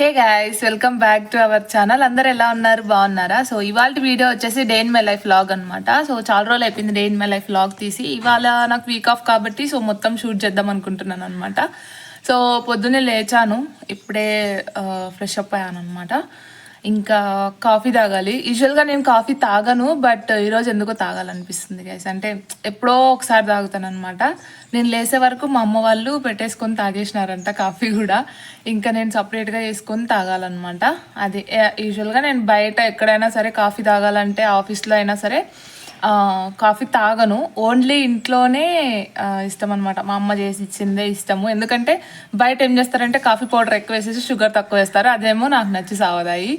Hey guys welcome back to our channel అందరు ఎలా ఉన్నారు? బాగున్నారా? సో ఇవాళ వీడియో వచ్చేసి day in my life vlog అనమాట సో చాలా రోజులు అయిపోయింది day in my life vlog తీసి. ఇవాళ నాకు వీక్ ఆఫ్ కాబట్టి సో మొత్తం షూట్ చేద్దాం అనుకుంటున్నాను అనమాట సో పొద్దున్నే లేచాను. ఇప్పుడే uh, ఫ్రెష్ అప్ అయ్యాను అనమాట ఇంకా కాఫీ తాగాలి. యూజువల్గా నేను కాఫీ తాగను బట్ ఈరోజు ఎందుకో తాగాలనిపిస్తుంది గైస్ అంటే ఎప్పుడో ఒకసారి తాగుతాను అనమాట నేను లేసే వరకు మా అమ్మ వాళ్ళు పెట్టేసుకొని తాగేసినారంట కాఫీ కూడా. ఇంకా నేను సపరేట్గా చేసుకొని తాగాలన్నమాట. అది యూజువల్గా నేను బయట ఎక్కడైనా సరే కాఫీ తాగాలంటే ఆఫీస్లో అయినా సరే కాఫీ తాగను. ఓన్లీ ఇంట్లోనే ఇష్టం అనమాట మా అమ్మ చేసి ఇచ్చిందే ఇష్టము. ఎందుకంటే బయట ఏం చేస్తారంటే కాఫీ పౌడర్ ఎక్కువ వేసేసి షుగర్ తక్కువ వేస్తారు. అదేమో నాకు నచ్చి సావదాయి.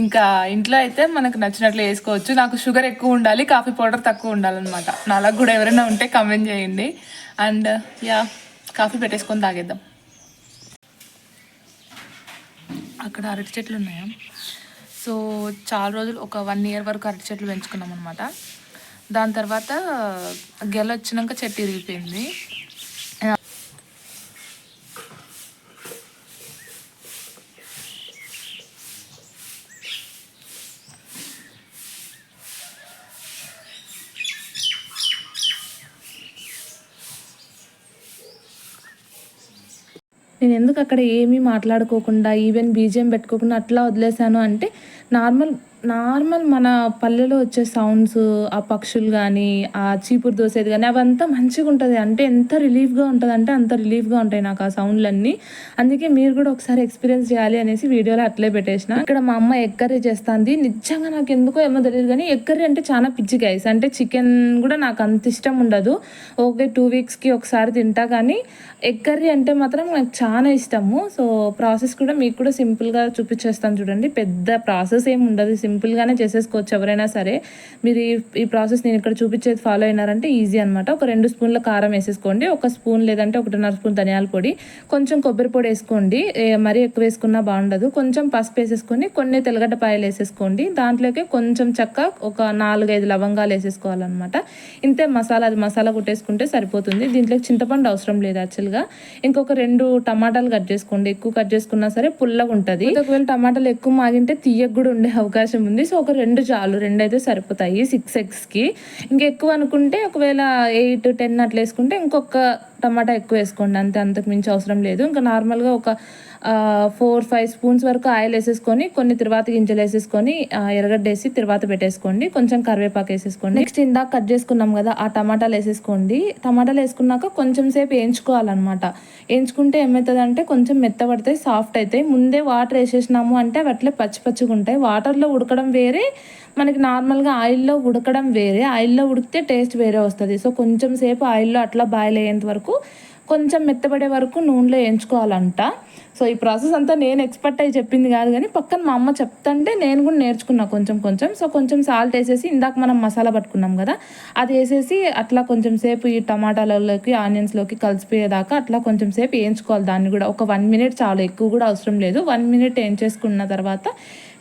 ఇంకా ఇంట్లో అయితే మనకు నచ్చినట్లు వేసుకోవచ్చు. నాకు షుగర్ ఎక్కువ ఉండాలి కాఫీ పౌడర్ తక్కువ ఉండాలన్నమాట. నాలకు కూడా ఎవరైనా ఉంటే కమెంట్ చేయండి. అండ్ యా కాఫీ పెట్టేసుకొని తాగేద్దాం. అక్కడ అరటి చెట్లు ఉన్నాయా? సో చాలా రోజులు ఒక వన్ ఇయర్ వరకు అరటి చెట్లు పెంచుకున్నాం అనమాట దాని తర్వాత గెల వచ్చినాక చెట్టు ఇరిగిపోయింది. నేను ఎందుకు అక్కడ ఏమీ మాట్లాడుకోకుండా ఈవెన్ బీజిఎం పెట్టుకోకుండా అట్లా వదిలేశాను అంటే నార్మల్ నార్మల్ మన పల్లెలో వచ్చే సౌండ్స్ ఆ పక్షులు కానీ ఆ చీపురు దోసేది కానీ అవంతా మంచిగా ఉంటుంది. అంటే ఎంత రిలీఫ్గా ఉంటుంది అంటే అంత రిలీఫ్గా ఉంటాయి నాకు ఆ సౌండ్లన్నీ అందుకే మీరు కూడా ఒకసారి ఎక్స్పీరియన్స్ చేయాలి అనేసి వీడియోలో అట్లే పెట్టేసిన. ఇక్కడ మా అమ్మ ఎగ్ చేస్తుంది. నిజంగా నాకు ఎందుకో ఏమో తెలియదు కానీ ఎగ్ అంటే చాలా పిచ్చి గైస్ అంటే చికెన్ కూడా నాకు అంత ఇష్టం ఉండదు. ఓకే టూ వీక్స్కి ఒకసారి తింటా కానీ ఎక్కర్రీ అంటే మాత్రం నాకు చాలా ఇష్టము. సో ప్రాసెస్ కూడా మీకు కూడా సింపుల్గా చూపించేస్తాను చూడండి. పెద్ద ప్రాసెస్ ఏమి ఉండదు సింపుల్ సింపుల్గానే చేసేసుకోవచ్చు ఎవరైనా సరే. మీరు ఈ ఈ ప్రాసెస్ నేను ఇక్కడ చూపించేది ఫాలో అయినారంటే ఈజీ అనమాట ఒక రెండు స్పూన్ల కారం వేసేసుకోండి. ఒక స్పూన్ లేదంటే ఒకటిన్నర స్పూన్ ధనియాల పొడి కొంచెం కొబ్బరి పొడి వేసుకోండి. మరీ ఎక్కువ వేసుకున్నా బాగుండదు. కొంచెం పసుపు వేసేసుకొని కొన్ని తెల్లగడ్డ పాయలు వేసేసుకోండి. దాంట్లోకి కొంచెం చక్క ఒక నాలుగైదు లవంగాలు వేసేసుకోవాలన్నమాట. ఇంతే మసాలా అది మసాలా కొట్టేసుకుంటే సరిపోతుంది. దీంట్లోకి చింతపండు అవసరం లేదు యాక్చువల్గా. ఇంకొక రెండు టమాటాలు కట్ చేసుకోండి. ఎక్కువ కట్ చేసుకున్నా సరే పుల్లగా ఉంటుంది ఒకవేళ టమాటాలు ఎక్కువ మాగింటే తీయకు కూడా ఉండే అవకాశం ఉంది. సో ఒక రెండు చాలు. రెండు అయితే సరిపోతాయి సిక్స్ ఎగ్స్కి. ఇంకా ఎక్కువ అనుకుంటే ఒకవేళ ఎయిట్ టెన్ అట్లా వేసుకుంటే ఇంకొక టమాటా ఎక్కువ వేసుకోండి. అంతే అంతకు మించి అవసరం లేదు. ఇంకా నార్మల్గా ఒక ఫోర్ ఫైవ్ స్పూన్స్ వరకు ఆయిల్ వేసేసుకొని కొన్ని తిరువాత గింజలు వేసేసుకొని ఎరగడ్డ వేసి తిరువాత పెట్టేసుకోండి. కొంచెం కరివేపాకు వేసేసుకోండి. నెక్స్ట్ ఇందాక కట్ చేసుకున్నాం కదా ఆ టమాటాలు వేసేసుకోండి. టమాటాలు వేసుకున్నాక కొంచెం సేపు వేయించుకోవాలన్నమాట. వేయించుకుంటే ఏమవుతుందంటే కొంచెం మెత్తబడతాయి సాఫ్ట్ అవుతాయి. ముందే వాటర్ వేసేసినాము అంటే అవి అట్లే పచ్చి పచ్చిగా ఉంటాయి. వాటర్లో ఉడకడం వేరే మనకి నార్మల్గా ఆయిల్లో ఉడకడం వేరే. ఆయిల్లో ఉడికితే టేస్ట్ వేరే వస్తుంది. సో కొంచెం సేపు ఆయిల్లో అట్లా బాయిల్ అయ్యేంత వరకు కొంచెం మెత్తబడే వరకు నూనెలో వేయించుకోవాలంట. సో ఈ ప్రాసెస్ అంతా నేను ఎక్స్పర్ట్ అయ్యి చెప్పింది కాదు కానీ పక్కన మా అమ్మ చెప్తుంటే నేను కూడా నేర్చుకున్నా కొంచెం కొంచెం. సో కొంచెం సాల్ట్ వేసేసి ఇందాక మనం మసాలా పట్టుకున్నాం కదా అది వేసేసి అట్లా కొంచెం సేపు ఈ టమాటాలలోకి ఆనియన్స్లోకి కలిసిపోయేదాకా అట్లా కొంచెం సేపు వేయించుకోవాలి. దాన్ని కూడా ఒక వన్ మినిట్ చాలు ఎక్కువ కూడా అవసరం లేదు. వన్ మినిట్ వేయించేసుకున్న తర్వాత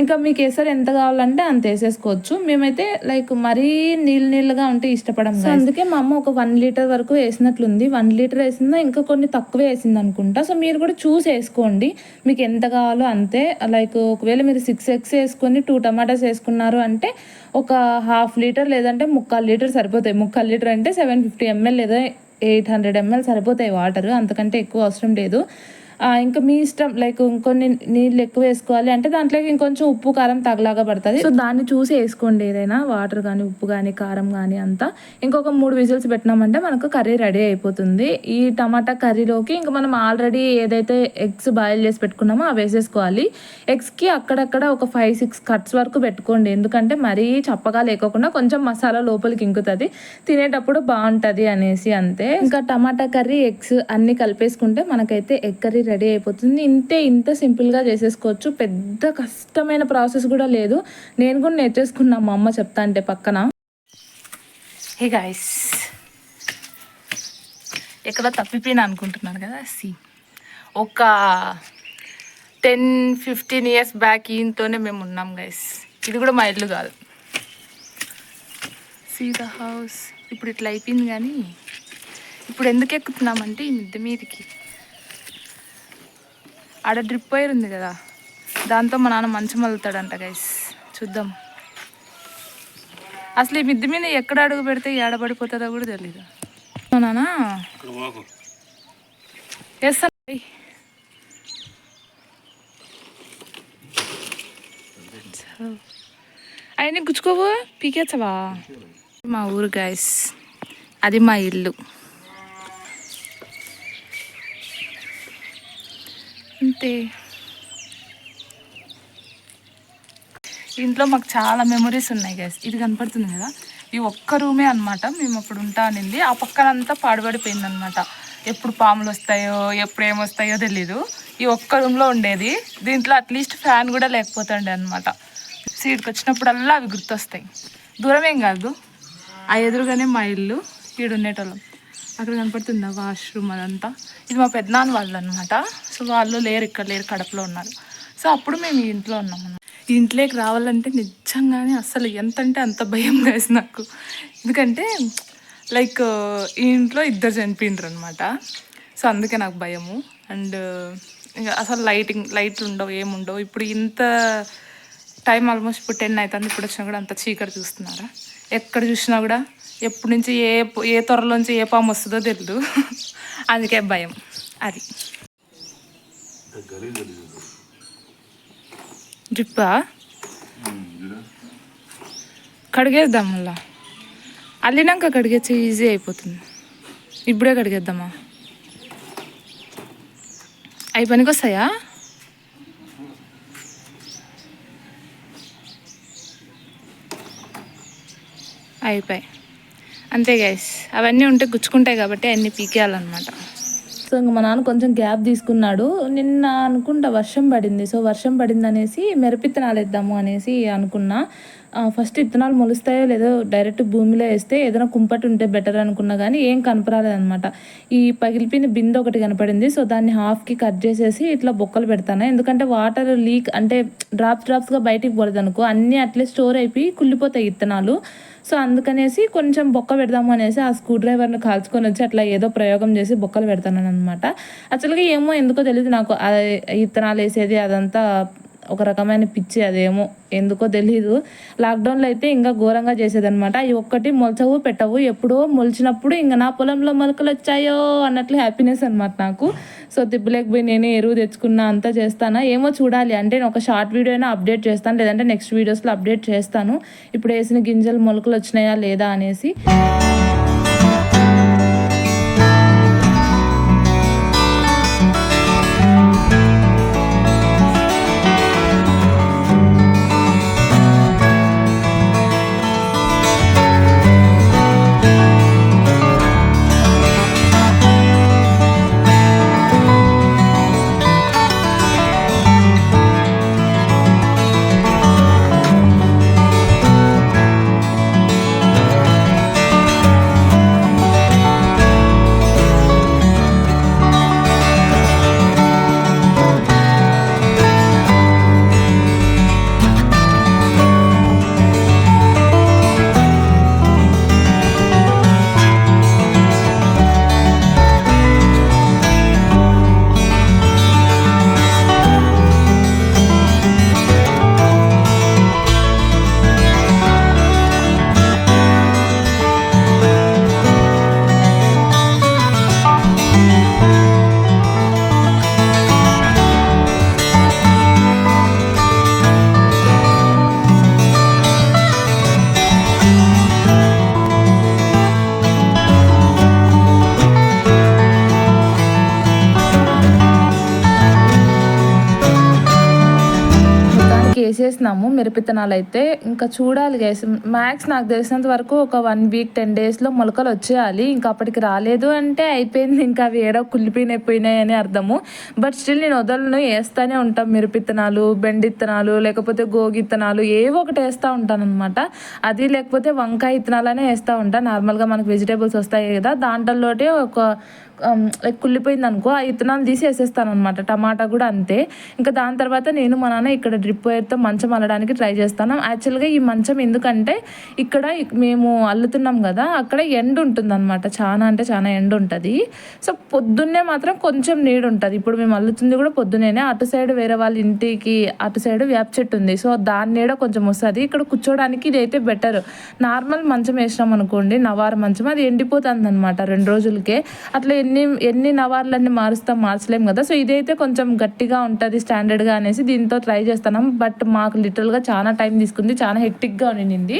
ఇంకా మీకు ఎసరు ఎంత కావాలంటే అంత వేసేసుకోవచ్చు. మేమైతే లైక్ మరీ నీళ్ళు నీళ్ళుగా ఉంటే ఇష్టపడం సో అందుకే మా అమ్మ ఒక వన్ లీటర్ వరకు వేసినట్లుంది. వన్ లీటర్ వేసిందా ఇంకా కొన్ని తక్కువే వేసింది అనుకుంటా. సో మీరు కూడా చూసి వేసుకోండి. మీకు ఎంత కావాలో అంతే. లైక్ ఒకవేళ మీరు సిక్స్ ఎగ్స్ వేసుకొని టూ టమాటాస్ వేసుకున్నారు అంటే ఒక హాఫ్ లీటర్ లేదంటే ముక్కాలు లీటర్ సరిపోతాయి. ముక్కాలు లీటర్ అంటే సెవెన్ ఫిఫ్టీ ఎంఎల్ లేదా ఎయిట్ హండ్రెడ్ ఎంఎల్ సరిపోతాయి వాటర్. అంతకంటే ఎక్కువ అవసరం లేదు. ఇంకా మీ ఇష్టం లైక్ ఇంకొన్ని నీళ్ళు ఎక్కువ వేసుకోవాలి అంటే దాంట్లోకి ఇంకొంచెం ఉప్పు కారం తగలాగా పడుతుంది. సో దాన్ని చూసి వేసుకోండి ఏదైనా వాటర్ కానీ ఉప్పు కానీ కారం కానీ అంతా. ఇంకొక మూడు విజిల్స్ పెట్టినామంటే మనకు కర్రీ రెడీ అయిపోతుంది. ఈ టమాటా కర్రీలోకి ఇంకా మనం ఆల్రెడీ ఏదైతే ఎగ్స్ బాయిల్ చేసి పెట్టుకున్నామో అవి వేసేసుకోవాలి. ఎగ్స్కి అక్కడక్కడ ఒక ఫైవ్ సిక్స్ కట్స్ వరకు పెట్టుకోండి. ఎందుకంటే మరీ చప్పగా లేకోకుండా కొంచెం మసాలా లోపలికి ఇంకుతుంది. తినేటప్పుడు బాగుంటుంది అనేసి అంతే. ఇంకా టమాటా కర్రీ ఎగ్స్ అన్ని కలిపేసుకుంటే మనకైతే ఎగ్ కర్రీ రెడీ అయిపోతుంది. ఇంతే ఇంత సింపుల్గా చేసేసుకోవచ్చు. పెద్ద కష్టమైన ప్రాసెస్ కూడా లేదు. నేను కూడా నేర్చేసుకున్నా మా అమ్మ చెప్తా అంటే పక్కన. హే గాయస్ ఎక్కడ తప్పిపోయినా అనుకుంటున్నాను కదా సి. ఒక టెన్ ఫిఫ్టీన్ ఇయర్స్ బ్యాక్ ఈయనతోనే మేము ఉన్నాం గైస్ ఇది కూడా మా ఇల్లు కాదు. సీ ద హౌస్ ఇప్పుడు ఇట్లా అయిపోయింది కానీ ఇప్పుడు ఎందుకు ఎక్కుతున్నామంటే ఈ మిద్ద మీదకి. ఆడ డ్రిప్ వైర్ ఉంది కదా దాంతో మా నాన్న మంచం మలుతాడంట గైస్ చూద్దాం. అసలు ఈ మిద్ది మీద ఎక్కడ అడుగు పెడితే ఏడబడిపోతుందో కూడా తెలీదు. మా నాన్న? అవన్నీ గుచ్చుకోవు? పీకేచ్చవా? మా ఊరు గైస్ అది మా ఇల్లు. అంతే ఇంట్లో మాకు చాలా మెమరీస్ ఉన్నాయి గ్యాస్ ఇది కనపడుతుంది కదా? ఈ ఒక్క రూమే అన్నమాట. మేము అప్పుడు ఉంటా అనింది ఆ పక్కనంతా పాడుబడిపోయింది అనమాట ఎప్పుడు పాములు వస్తాయో ఎప్పుడు ఏమొస్తాయో తెలీదు. ఈ ఒక్క రూమ్లో ఉండేది. దీంట్లో అట్లీస్ట్ ఫ్యాన్ కూడా లేకపోతుండే అనమాట సీడ్కి వచ్చినప్పుడల్లా అవి గుర్తొస్తాయి. దూరం ఏం కాదు. ఆ ఎదురుగానే మా ఇల్లు ఈడు ఉండేటోళ్ళం అక్కడ కనపడుతుంది వాష్రూమ్ అదంతా. ఇది మా పెద్దనాన్న వాళ్ళు అనమాట సో వాళ్ళు లేరు ఇక్కడ లేరు కడపలో ఉన్నారు. సో అప్పుడు మేము ఈ ఇంట్లో ఉన్నాం ఇంట్లోకి రావాలంటే నిజంగానే అసలు ఎంత అంటే అంత భయం వేసి నాకు. ఎందుకంటే లైక్ ఈ ఇంట్లో ఇద్దరు చనిపోయిండ్రు అనమాట సో అందుకే నాకు భయము. అండ్ అసలు లైటింగ్ లైట్లు ఉండవు ఏముండవు. ఇప్పుడు ఇంత టైం ఆల్మోస్ట్ ఇప్పుడు టెన్ అవుతుంది ఇప్పుడు వచ్చినా కూడా అంత చీకటి చూస్తున్నారా? ఎక్కడ చూసినా కూడా ఎప్పటి నుంచి ఏ ఏ త్వరలోంచి ఏ పాము వస్తుందో తెలియదు అందుకే భయం. అది. డ్రిప్పా? కడిగేద్దాం మళ్ళా. అల్లినాక కడిగేస్తే ఈజీ అయిపోతుంది. ఇప్పుడే కడిగేద్దామా? అవి పనికి వస్తాయా అయిపోయి అంతే గైస్ అవన్నీ ఉంటే గుచ్చుకుంటాయి కాబట్టి అన్ని పీకేయాలన్నమాట. సో ఇంకా మా నాన్న కొంచెం గ్యాప్ తీసుకున్నాడు. నిన్న అనుకుంటా వర్షం పడింది. సో వర్షం పడింది అనేసి మిరపిత్తనాలు వేద్దాము అనేసి అనుకున్నా. ఫస్ట్ ఇత్తనాలు మొలుస్తాయో లేదో డైరెక్ట్ భూమిలో వేస్తే ఏదైనా కుంపటి ఉంటే బెటర్ అనుకున్నా కానీ ఏం కనపరాలేదనమాట ఈ పగిలిపోయిన బిందె ఒకటి కనపడింది. సో దాన్ని హాఫ్కి కట్ చేసేసి ఇట్లా బొక్కలు పెడతాను. ఎందుకంటే వాటర్ లీక్ అంటే డ్రాప్స్ డ్రాప్స్గా బయటికి పోలేదు అనుకో అన్నీ అట్లే స్టోర్ అయిపోయి కుళ్ళిపోతాయి ఇత్తనాలు. సో అందుకనేసి కొంచెం బొక్క పెడదాము అనేసి ఆ స్క్రూ డ్రైవర్ని కాల్చుకొని వచ్చి అట్లా ఏదో ప్రయోగం చేసి బొక్కలు పెడతాను అనమాట యాక్చువల్గా ఏమో ఎందుకో తెలియదు నాకు. ఇత్తనాలు వేసేది అదంతా ఒక రకమైన పిచ్చి అదేమో ఎందుకో తెలీదు. లాక్డౌన్లో అయితే ఇంకా ఘోరంగా చేసేదనమాట అవి ఒక్కటి మొలచవు పెట్టవు. ఎప్పుడో మొలిచినప్పుడు ఇంకా నా పొలంలో మొలకలు వచ్చాయో అన్నట్లు హ్యాపీనెస్ అనమాట నాకు. సో తిప్పలేకపోయి నేనే ఎరువు తెచ్చుకున్నా అంతా చేస్తానా? ఏమో చూడాలి. అంటే నేను ఒక షార్ట్ వీడియో అయినా అప్డేట్ చేస్తాను. లేదంటే నెక్స్ట్ వీడియోస్లో అప్డేట్ చేస్తాను. ఇప్పుడు వేసిన గింజలు మొలకలు వచ్చినాయా లేదా అనేసి. వేసేసినాము మిరపిత్తనాలు అయితే ఇంకా చూడాలి గైస్ మ్యాక్స్ నాకు తెలిసినంత వరకు ఒక వన్ వీక్ టెన్ డేస్లో మొలకలు వచ్చేయాలి. ఇంకా అప్పటికి రాలేదు అంటే అయిపోయింది. ఇంకా అవి ఏడో కుళ్ళిపోయినయిపోయినాయి అని అర్థము. బట్ స్టిల్ నేను వదలను. వేస్తూనే ఉంటాం మిరపిత్తనాలు బెండిత్తనాలు లేకపోతే గోగిత్తనాలు ఏవో ఒకటి వేస్తూ ఉంటాను అనమాట అది లేకపోతే వంకాయ ఇత్తనాలనే వేస్తూ ఉంటాను నార్మల్గా మనకు వెజిటేబుల్స్ వస్తాయి కదా. దాంట్లోటే ఒక Um, లైక్ కుళ్ళిపోయింది అనుకో ఆ విత్తనాలు తీసి వేసేస్తాను అనమాట టమాటా కూడా అంతే. ఇంకా దాని తర్వాత నేను మా నాన్న ఇక్కడ డ్రిప్ వైర్తో మంచం అల్లడానికి ట్రై చేస్తాను. యాక్చువల్గా ఈ మంచం ఎందుకంటే ఇక్కడ మేము అల్లుతున్నాం కదా అక్కడ ఎండ్ ఉంటుంది అనమాట చాలా అంటే చాలా ఎండ్ ఉంటుంది. సో పొద్దున్నే మాత్రం కొంచెం నీడు ఉంటుంది. ఇప్పుడు మేము అల్లుతుంది కూడా పొద్దున్నేనే. అటు సైడ్ వేరే వాళ్ళ ఇంటికి అటు సైడ్ వేప చెట్టు ఉంది. సో దాని నీడ కొంచెం వస్తుంది. ఇక్కడ కూర్చోడానికి ఇది అయితే బెటర్. నార్మల్ మంచం వేసినాం అనుకోండి నవారు మంచం అది ఎండిపోతుంది అనమాట రెండు రోజులకే. అట్లా ఎన్ని ఎన్ని నవార్లన్నీ మారుస్తాం మార్చలేం కదా. సో ఇదైతే కొంచెం గట్టిగా ఉంటుంది స్టాండర్డ్గా అనేసి దీంతో ట్రై చేస్తున్నాం. బట్ మాకు లిటరల్గా చాలా టైం తీసుకుంది చాలా హెక్టిక్గా ఉండింది.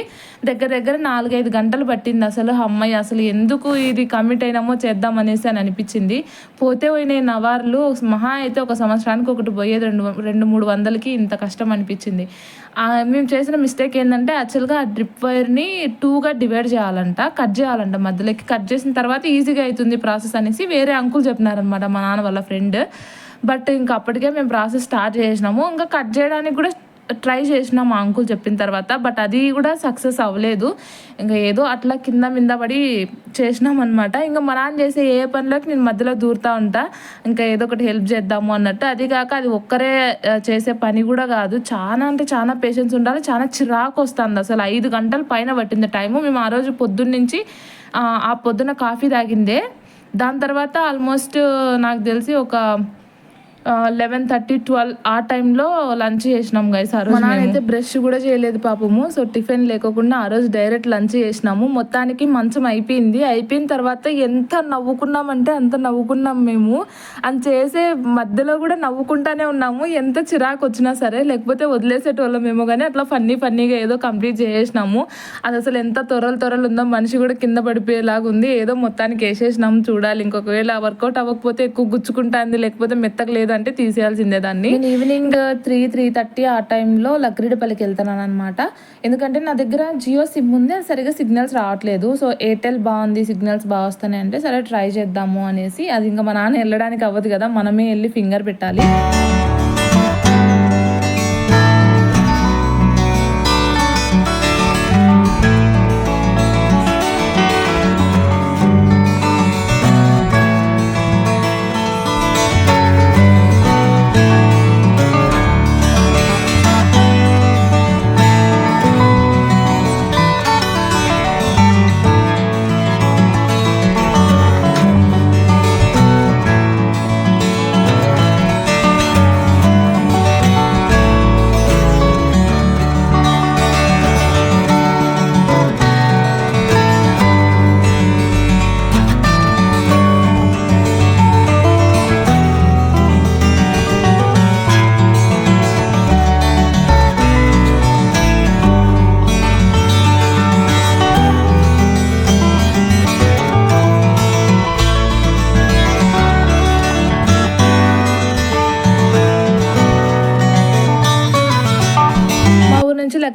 దగ్గర దగ్గర నాలుగైదు గంటలు పట్టింది అసలు. అమ్మాయి అసలు ఎందుకు ఇది కమిట్ అయినామో చేద్దాం అనేసి అని అనిపించింది. పోతే పోయిన నవార్లు. మహా అయితే ఒక సంవత్సరానికి ఒకటి పోయేది రెండు రెండు మూడు వందలకి ఇంత కష్టం అనిపించింది. మేము చేసిన మిస్టేక్ ఏంటంటే యాక్చువల్గా ఆ డ్రిప్ వైర్ని టూగా డివైడ్ చేయాలంట కట్ చేయాలంట మధ్యలోకి. కట్ చేసిన తర్వాత ఈజీగా అవుతుంది ప్రాసెస్ అనేసి వేరే అంకుల్ చెప్పినారనమాట మా నాన్న వాళ్ళ ఫ్రెండ్ బట్ ఇంకా అప్పటికే మేము ప్రాసెస్ స్టార్ట్ చేసినాము. ఇంకా కట్ చేయడానికి కూడా ట్రై చేసిన మా అంకుల్ చెప్పిన తర్వాత బట్ అది కూడా సక్సెస్ అవ్వలేదు. ఇంకా ఏదో అట్లా కింద మింద పడి చేసినాం అనమాట ఇంకా మా నాన్న చేసే ఏ పనిలోకి నేను మధ్యలో దూరుతా ఉంటా. ఇంకా ఏదో ఒకటి హెల్ప్ చేద్దాము అన్నట్టు. అది కాక అది ఒక్కరే చేసే పని కూడా కాదు. చాలా అంటే చాలా పేషెన్స్ ఉండాలి. చాలా చిరాకు వస్తుంది. అసలు ఐదు గంటల పైన పట్టింది టైము. మేము ఆ రోజు పొద్దున్న నుంచి ఆ పొద్దున కాఫీ తాగిందే. దాని తర్వాత ఆల్మోస్ట్ నాకు తెలిసి ఒక లెవెన్ థర్టీ ట్వెల్వ్ ఆ టైంలో లంచ్ చేసినాం గైస్ ఆ రోజు అయితే బ్రష్ కూడా చేయలేదు పాపము సో టిఫిన్ లేకోకుండా ఆ రోజు డైరెక్ట్ లంచ్ చేసినాము. మొత్తానికి మంచం అయిపోయింది. అయిపోయిన తర్వాత ఎంత నవ్వుకున్నామంటే అంత నవ్వుకున్నాం మేము. అని చేసే మధ్యలో కూడా నవ్వుకుంటానే ఉన్నాము. ఎంత చిరాకు వచ్చినా సరే లేకపోతే వదిలేసేటోళ్ళమేమో కానీ అట్లా ఫన్నీ ఫన్నీగా ఏదో కంప్లీట్ చేసేసినాము. అది అసలు ఎంత త్వరలు త్వరలు ఉందో మనిషి కూడా కింద పడిపోయేలాగా ఉంది. ఏదో మొత్తానికి వేసేసినాము చూడాలి. ఇంకొకవేళ వర్కౌట్ అవ్వకపోతే ఎక్కువ గుచ్చుకుంటుంది లేకపోతే మెత్తగా లేదంటే తీసేయాల్సిందే దాన్ని. నేను ఈవినింగ్ త్రీ త్రీ థర్టీ ఆ టైంలో లక్రీడపల్లికి వెళ్తున్నాను అనమాట ఎందుకంటే నా దగ్గర జియో సిమ్ ఉంది అది సరిగా సిగ్నల్స్ రావట్లేదు. సో ఎయిర్టెల్ బాగుంది సిగ్నల్స్ బాగా వస్తున్నాయి అంటే సరే ట్రై చేద్దాము అనేసి. అది ఇంకా మా నాన్న వెళ్ళడానికి అవ్వదు కదా మనమే వెళ్ళి ఫింగర్ పెట్టాలి.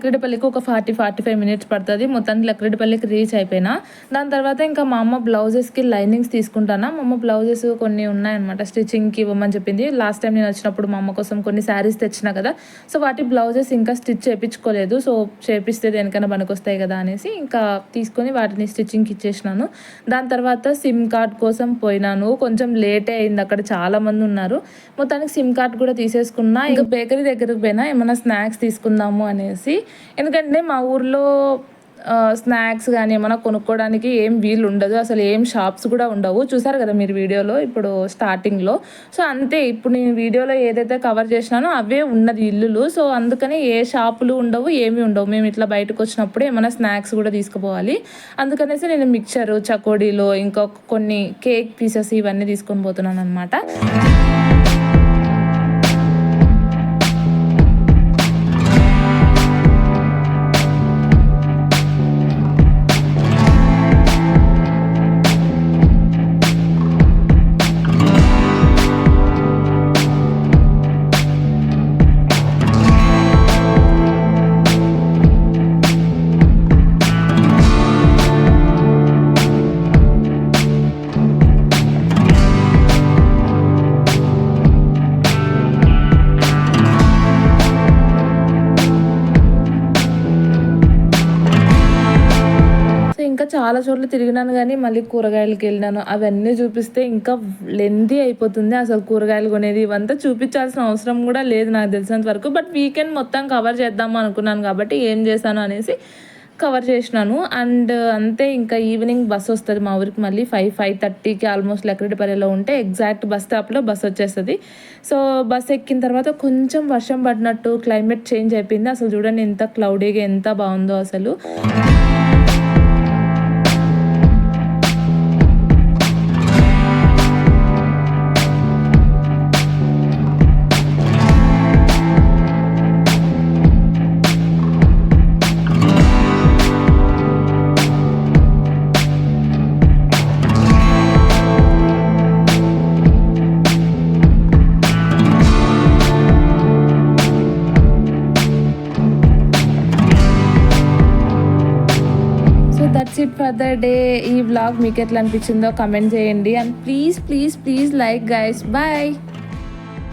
లక్రెడ్డిపల్లికి ఒక ఫార్టీ ఫార్టీ ఫైవ్ మినిట్స్ పడుతుంది. మొత్తానికి లక్రెడ్డిపల్లికి రీచ్ అయిపోయినా. దాని తర్వాత ఇంకా మా అమ్మ బ్లౌజెస్కి లైనింగ్స్ తీసుకుంటానా? మా అమ్మ బ్లౌజెస్ కొన్ని ఉన్నాయన్నమాట. స్టిచ్చింగ్కి ఇవ్వమని చెప్పింది. లాస్ట్ టైం నేను వచ్చినప్పుడు మా అమ్మ కోసం కొన్ని శారీస్ తెచ్చిన కదా. సో వాటి బ్లౌజెస్ ఇంకా స్టిచ్ చేయించుకోలేదు సో చేపిస్తే దేనికైనా పనికొస్తాయి కదా అనేసి ఇంకా తీసుకొని వాటిని స్టిచ్చింగ్కి ఇచ్చేసినాను. దాని తర్వాత సిమ్ కార్డ్ కోసం పోయినాను. కొంచెం లేటే అయింది. అక్కడ చాలా మంది ఉన్నారు. మొత్తానికి సిమ్ కార్డ్ కూడా తీసేసుకున్నా. ఇంకా బేకరీ దగ్గరకు పోయినా. ఏమైనా స్నాక్స్ తీసుకుందాము అనేసి ఎందుకంటే మా ఊర్లో స్నాక్స్ కానీ ఏమైనా కొనుక్కోవడానికి ఏం వీలు ఉండదు. అసలు ఏం షాప్స్ కూడా ఉండవు. చూసారు కదా మీరు వీడియోలో ఇప్పుడు స్టార్టింగ్లో సో అంతే. ఇప్పుడు నేను వీడియోలో ఏదైతే కవర్ చేసినానో అవే ఉన్నది ఇల్లులు. సో అందుకని ఏ షాపులు ఉండవు ఏమీ ఉండవు. మేము ఇట్లా బయటకు వచ్చినప్పుడు ఏమైనా స్నాక్స్ కూడా తీసుకుపోవాలి. అందుకనేసి నేను మిక్చరు చకోడీలు ఇంకా కొన్ని కేక్ పీసెస్ ఇవన్నీ తీసుకొని పోతున్నాను అనమాట చాలా చోట్ల తిరిగినాను కానీ మళ్ళీ కూరగాయలకి వెళ్ళినాను. అవన్నీ చూపిస్తే ఇంకా లెందీ అయిపోతుంది. అసలు కూరగాయలు కొనేది ఇవంతా చూపించాల్సిన అవసరం కూడా లేదు నాకు తెలిసినంత వరకు. బట్ వీకెండ్ మొత్తం కవర్ చేద్దాం అనుకున్నాను కాబట్టి ఏం చేశాను అనేసి కవర్ చేసినాను. అండ్ అంతే ఇంకా ఈవినింగ్ బస్ వస్తుంది. మా ఊరికి మళ్ళీ ఫైవ్ ఫైవ్ థర్టీకి ఆల్మోస్ట్ లెక్కడిపల్లిలో ఉంటే ఎగ్జాక్ట్ బస్ స్టాప్లో బస్ వచ్చేస్తుంది. సో బస్ ఎక్కిన తర్వాత కొంచెం వర్షం పడినట్టు క్లైమేట్ చేంజ్ అయిపోయింది. అసలు చూడండి ఎంత క్లౌడీగా ఎంత బాగుందో అసలు. ఫర్ ద డే ఈ వ్లాగ్ మీకు ఎట్లా అనిపించిందో కమెంట్ చేయండి. And please please please like guys bye